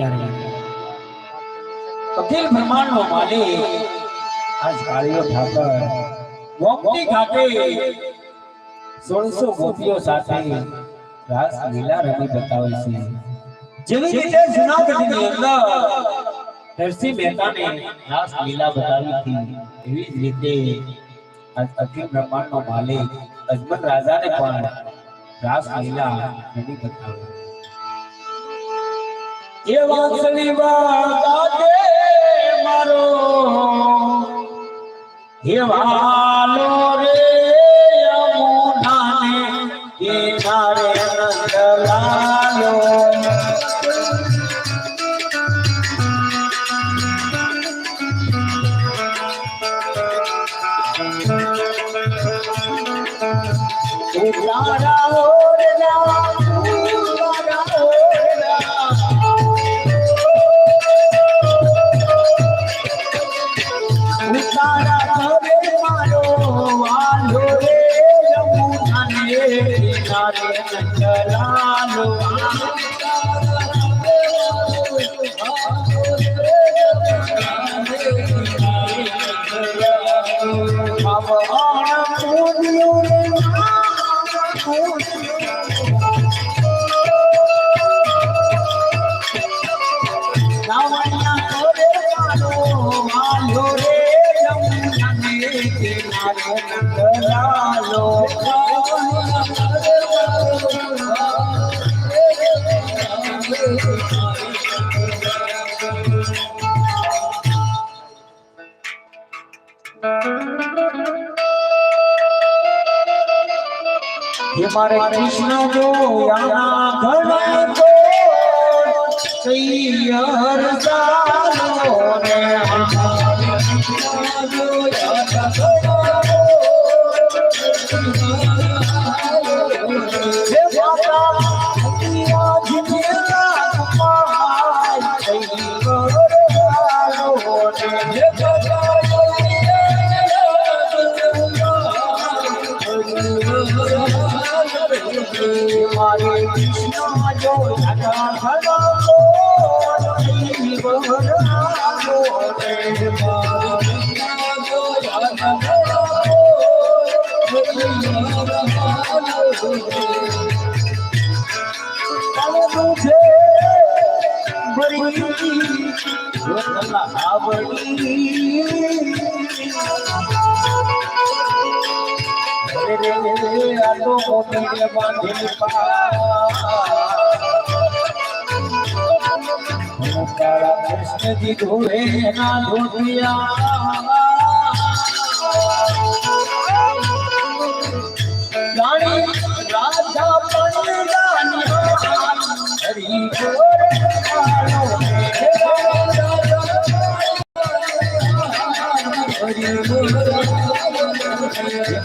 ત્યારે અખિલ બ્રહ્માંડનો માલિક આજ કાળીઓ ઠાકર ગોમતી ઘાટે સોળસો ગોપીઓ સાથે રાસ લીલા રમી બતાવે છે જેવી રીતે જુનાગઢની અંદર નરસિંહ મહેતાને રાસ લીલા બતાવી હતી એવી જ રીતે આજ અખિલ બ્રહ્માંડનો માલિક અજમલ રાજાને પણ રાસ લીલા રમી બતાવી એ વાંસળી વાગે મારો હે વાલો રે યમુનાને નંદલાલો એ તારા ઓરડા હે મારે કૃષ્ણ જોયાના ઘણા તો સૈયર ચાલો રે હે মনের বাঁধে কৃষ্ণ জি ধুয়ে না ধুতিয়া હરી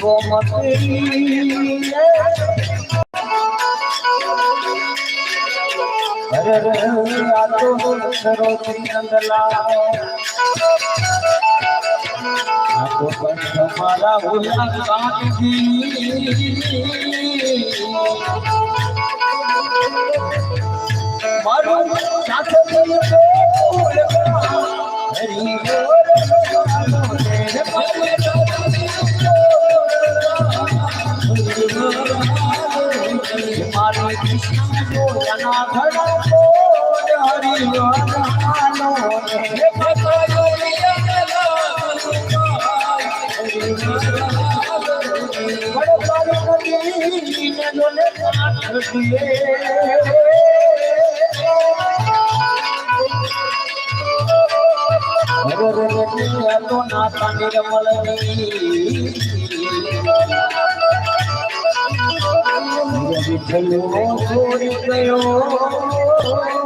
ગોમતી અરે રે આ તો સરોજી નંદલા આ તો કંઠ મારા મારું સાથે હરી ગોર કૃષ્ણ જો જના ધડા આ તો નાતા નિર્મલની વિઠ્ઠલનો છોડી ગયો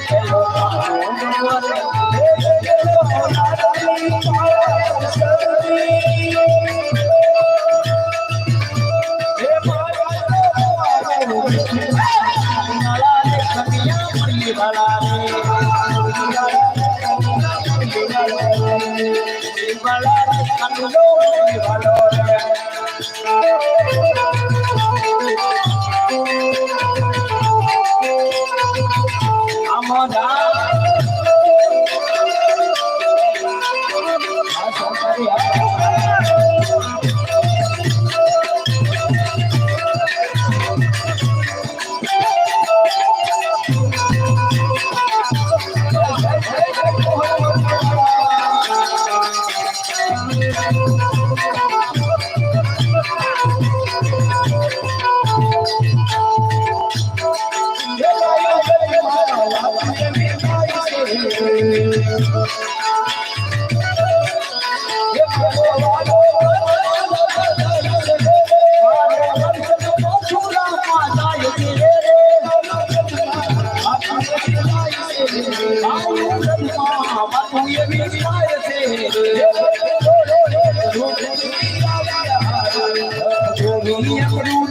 你要。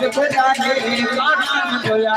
जब जाने काटन गोया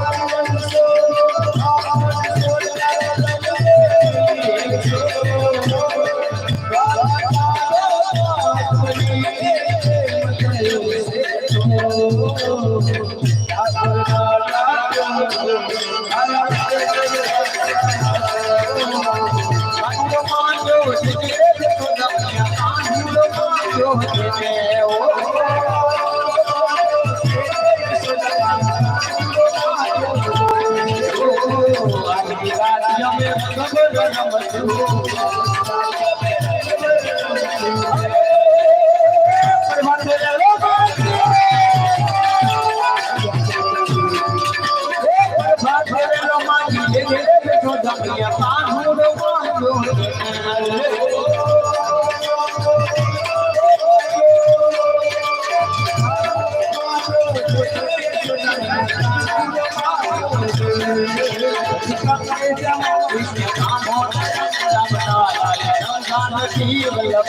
દરવાજા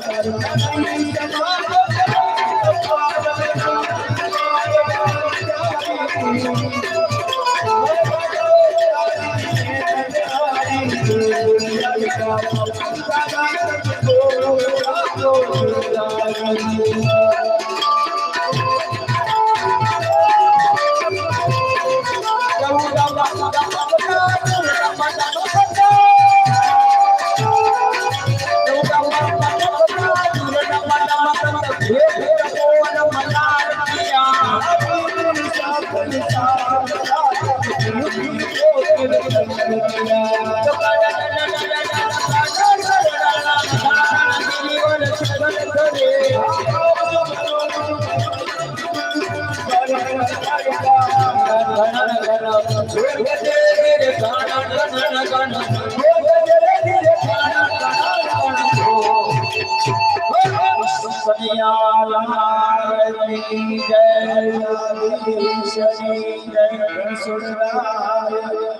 たまに。लि जय सा